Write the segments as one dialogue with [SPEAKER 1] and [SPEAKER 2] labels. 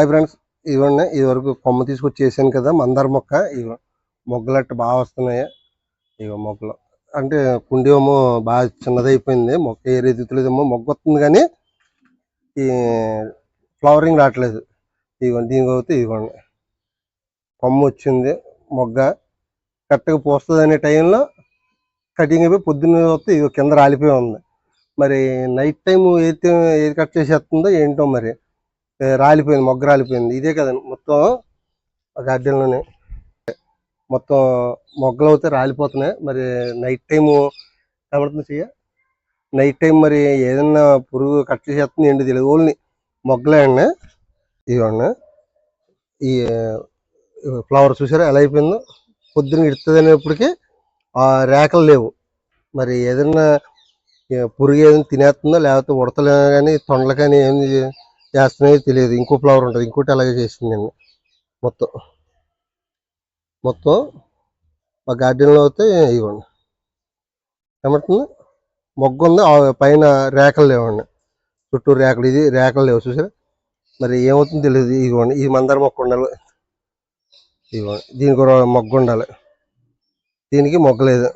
[SPEAKER 1] Hi friends ఇదిగోండి ఇది వరకు కొమ్మ తీసుకొచ్చి చేశాను కదా మందార మొక్క ఇగో మొగ్గలు బాగా వస్తున్నాయి. ఇగో మొగ్గలు. అంటే కుండేమో ఏమో బాగా చిన్నదైపోయింది మొక్క ఏ రీతిలేదేమో మొగ్గ వస్తుంది కానీ ఈ ఫ్లవరింగ్ రావట్లేదు. ఇదిగోండి దీనికి అవుతే ఇదిగోండి. కొమ్మ వచ్చింది మొగ్గ కరెక్ట్గా పోస్తుంది అనే టైంలో కటింగ్ అయిపోయి పొద్దున్న వస్తే ఇగో కింద రాలిపోయి ఉంది. మరి నైట్ టైం ఏది ఏది కట్ చేసేస్తుందో ఏంటో మరి రాలిపోయింది మొగ్గ రాలిపోయింది. ఇదే కదండి మొత్తం గార్డెన్లోనే మొత్తం మొగ్గలు అయితే రాలిపోతున్నాయి. మరి నైట్ టైము కనబడుతుంది చెయ్య? నైట్ టైం మరి ఏదన్నా పురుగు కట్ చేసేస్తుంది ఏంటి తెలియదు. ఓన్లీ మొగ్గలే అండి. ఇవ్వండి ఈ ఫ్లవర్ చూసారా? ఎలా అయిపోయిందో? పొద్దున్న ఇడుతుంది అనేప్పటికీ ఆ రేఖలు లేవు. మరి ఏదన్నా పురుగు ఏదైనా తినేస్తుందో? లేకపోతే ఉడతలే కానీ తొండలు కానీ ఏం తెలియదు. ఇంకో ఫ్లవర్ ఉంటుంది. ఇంకోటి అలాగే చేసింది నేను మొత్తం. మొత్తం మా గార్డెన్లో అయితే ఇవ్వండి. ఏమంటుంది? మొగ్గు ఉంది. ఆ పైన రేఖలు లేవండి. చుట్టూ రేఖలు. ఇది రేఖలు లేవు. చూసారా? మరి ఏమవుతుందో తెలియదు. ఇదిగోండి ఇది మందార మొక్క ఉండాలి. ఇవ్వండి. దీనికి కూడా మొగ్గు ఉండాలి. దీనికి మొగ్గ లేదు.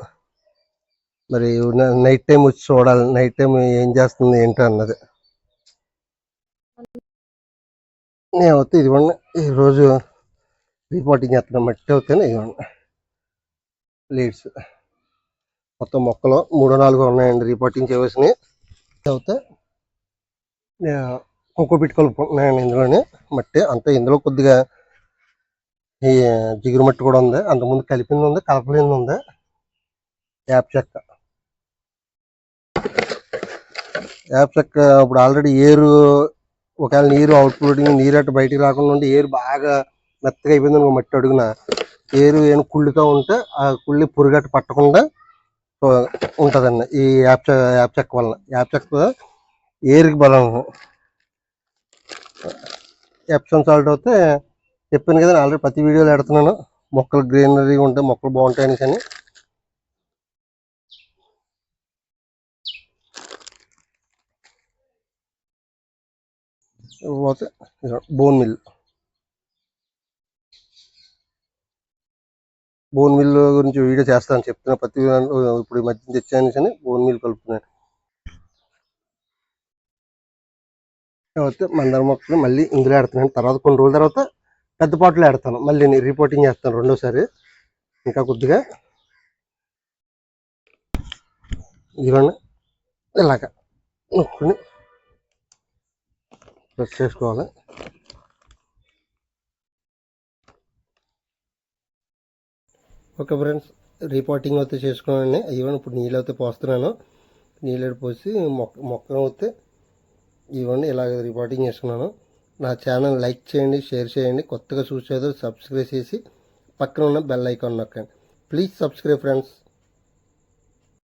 [SPEAKER 1] మరి నైట్ టైం వచ్చి చూడాలి. నైట్ టైం ఏం చేస్తుంది ఏంటో అన్నది. నేను ఇదిగోండి ఈరోజు రిపోర్టింగ్ చేస్తున్నా మట్టి అవుతాను ఇదిగోండి. లీడ్స్ మొత్తం మొక్కలు మూడో నాలుగు ఉన్నాయండి రిపోర్టింగ్ చేయవలసినవి అవుతే కుక్క పిట్టు ఇందులోనే మట్టి. అంతే ఇందులో కొద్దిగా ఈ జిగురు మట్టి కూడా ఉంది. అంతకుముందు కలిపింది ఉంది కలపలేనిది ఉంది. యాప్ చెక్క. యాప్ చెక్క ఇప్పుడు ఆల్రెడీ ఏరు ఒకవేళ నీరు అవుట్పుటింగ్ నీరు అటు బయటికి రాకుండా ఉండి ఏరు బాగా మెత్తగా అయిపోయింది అనుకో మట్టి అడుగున ఏరు ఏం కుళ్ళుతో ఉంటే ఆ కుళ్ళి పురుగట్టు పట్టకుండా ఉంటుందండి ఈ యాప్ యాప్ చెక్క వల్ల యాప్ చెక్క ఏరుకి బలం. ఎప్సమ్ సాల్ట్ అయితే చెప్పాను కదా ఆల్రెడీ ప్రతి వీడియోలో పెడుతున్నాను మొక్కలు గ్రీనరీ ఉంటే మొక్కలు బాగుంటాయని కానీ పోతే బోన్ మిల్ బోన్ మిల్ గురించి వీడియో చేస్తాను చెప్తున్నా. ప్రతి ఇప్పుడు ఈ మధ్య తెచ్చాను కానీ బోన్ మిల్ కలుపుతున్నాను తర్వాత మందార మొక్కలు మళ్ళీ ఇందులో ఆడుతున్నాను. తర్వాత కొన్ని రోజుల తర్వాత పెద్ద పాటలు ఆడతాను. మళ్ళీ నేను రిపోర్టింగ్ చేస్తాను రెండోసారి. ఇంకా కొద్దిగా ఇదిగోండి. ఇలాగ. నొక్కుని ప్రెస్ చేసుకోవాలి? ఓకే ఫ్రెండ్స్ రిపోర్టింగ్ అయితే చేసుకున్నాను ఇవన్నీ ఇప్పుడు నీళ్ళు అయితే పోస్తున్నాను. నీళ్ళు పోసి మొక్క మొక్క అయితే ఇవన్నీ ఇలాగ రిపోర్టింగ్ చేసుకున్నాను. నా ఛానల్ లైక్ చేయండి షేర్ చేయండి కొత్తగా చూసేదో సబ్స్క్రైబ్ చేసి పక్కన ఉన్న బెల్ ఐకాన్ నొక్కండి. Please subscribe friends.